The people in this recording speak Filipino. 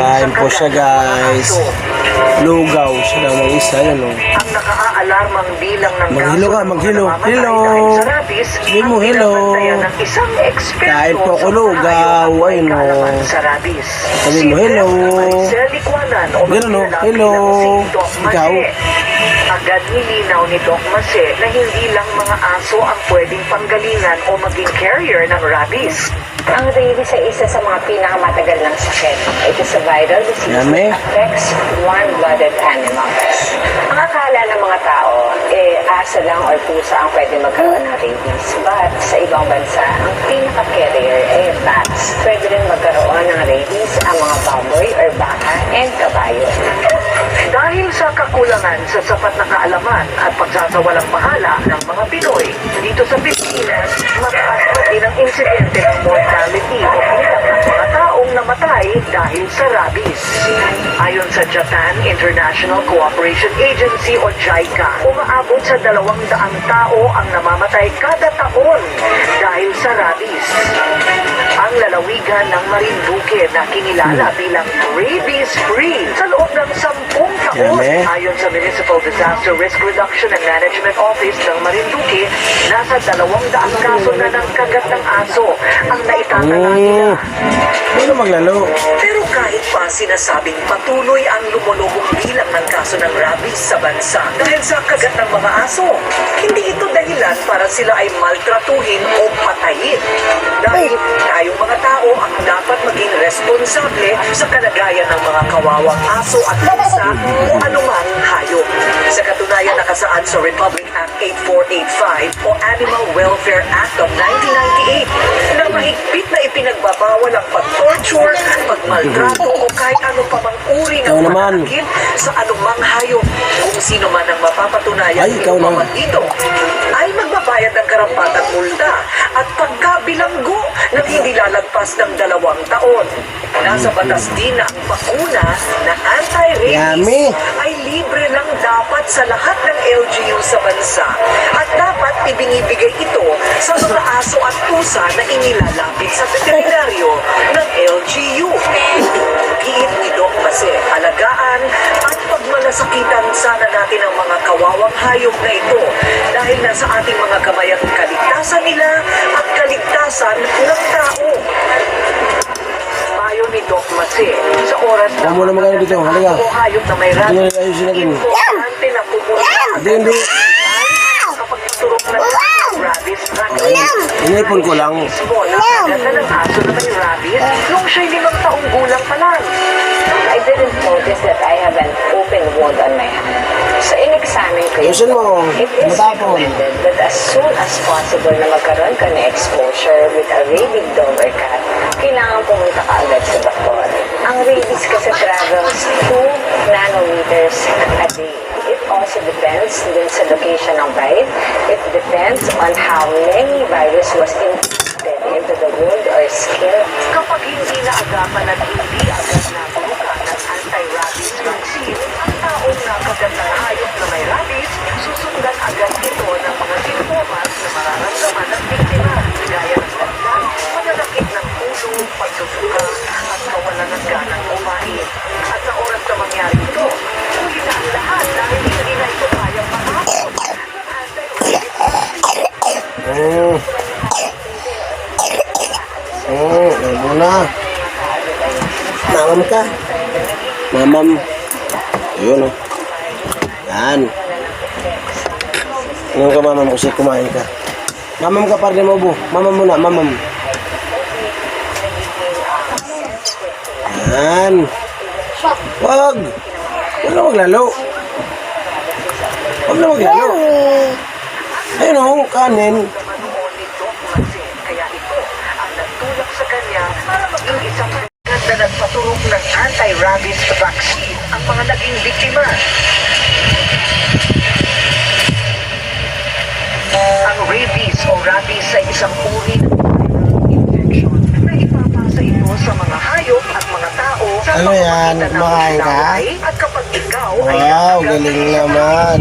Kain po siya guys. Lugaw siya daw ng isa. Yan o. Ang nakaalarmang bilang ng Maghilo ka, maghilo. Hello. namamatay dahil sa rabies Sabihin mo, hello. Kain po ako lugaw. Ayun, oh. kaalaman sa rabies. Sabihin mo, hello. O Ganun, oh. makilala Hello. Ikaw. Agad nilinaw ni Doc Mase na hindi lang mga aso ang pwedeng panggalingan o maging carrier ng rabies. Ang rabies ay isa sa mga pinakamatagal ng sakit. It is a viral disease Yummy. that affects warm-blooded animals. Ang akala ng mga tao, eh, asa lang or pusa ang pwede magkaroon ng rabies. But sa ibang bansa, ang pinaka-carrier eh bats. Pwede rin magkaroon ng rabies ang mga baboy or baka and kakulangan sa sapat na kaalaman at pagsasawalang bahala ng mga Pinoy, dito sa Pilipinas, mataas pa din ang insidente ng mortality o bilang ng mga taong namatay dahil sa rabies. Ayon sa Japan International Cooperation Agency o JICA, umaabot sa dalawang daang tao ang namamatay kada taon dahil sa rabies. Ang lalawigan ng Marinduque na kinilala bilang rabies-free sa loob ng sampung taon. Ayon sa Municipal Disaster Risk Reduction and Management Office ng Marinduque, nasa dalawang daang kaso na ng kagat ng aso ang naitatala nila. Mm. Ano maglalo? Pero kahit pa sinasabing patuloy ang lumulubong bilang ng kaso ng rabies sa bansa dahil sa kagat ng mga aso, hindi ito dahilan para sila ay maltratuhin o patayin. Dahil tayong mga tao ang dapat maging responsable sa kalagayan ng mga kawawang aso at pusa o anumang hayop. Sa katunayan nakasaad sa Republic Act 8485 o Animal Welfare Act of 1998 na mahigpit na ipinagbabawal ang pag-torture, pagmaltrato o kahit ano pa uri ng pananakit sa anumang hayop. Kung sino man ang mapapatunayan Ay, ikaw naman. dito ay magbabayad ng karampatang multa at pagkabilanggo ng hindi lalagpas ng dalawang taon. Nasa batas din na ang bakuna na anti-rabies ay libre lang dapat sa lahat ng LGU sa bansa at dapat ibinibigay ito sa mga aso at pusa na inilalapit sa veterinaryo ng LGU. Alagaan at pagmalasakitan sana natin ang mga kawawang hayop na ito dahil nasa ating mga kamay ang kaligtasan nila at kaligtasan ng tao. Payo ni Doc Mase, sa oras Huwag mo na magano dito, halika. hayop na may Hindi rabies, na ayusin natin. importante na pumunta Hindi, hindi. kapag turok na ng rabies vaccine. Inipon ko lang. Mismo, nakaganda ng aso na may rabies nung siya'y limang taong gulang pa lang. I didn't notice that I have an open wound on my hand. So in-examine ko yun. Ayusin mo. It is Matapon. recommended that as soon as possible na magkaroon ka ng exposure with a rabid dog or cat, kailangan pumunta ka agad sa doktor. Ang rabies kasi travels 2 nanometers a day. It also depends dun sa location ng bite. It depends on how many virus was infected into the wound or skin Kapag hindi na agapan at hindi agad nabuka ng anti-rabies vaccine, ang taong nakagat ng hayop na may rabies, susundan agad ito ng mga sintomas na mararamdaman ng biktima, gaya ng dagdag, mananakit ng ulo, pagsusuka, at kawalan ng ganang kumain. At sa oras na mangyari ito, huli na ang lahat dahil hindi na ito kayang mahapon ng anti-rabies Mm. Mm, ay muna. Mamam ka. Mamam. Ayun oh. Yan. Ngayon ka mamam kasi kumain ka. Mamam ka para di mo bu. Mamam muna, mamam. Yan. Wag. Huwag na maglalo. Huwag na maglalo. Ayun oh, kanin. Anti-rabies vaccine ang mga naging biktima. Ang rabies o rabies ay isang uri ng viral infection na ipapasa ito sa mga hayop at mga tao sa Ano yan? pamamagitan ng Kumakain ka? At kapag ikaw ay Wow, nakagat galing naman.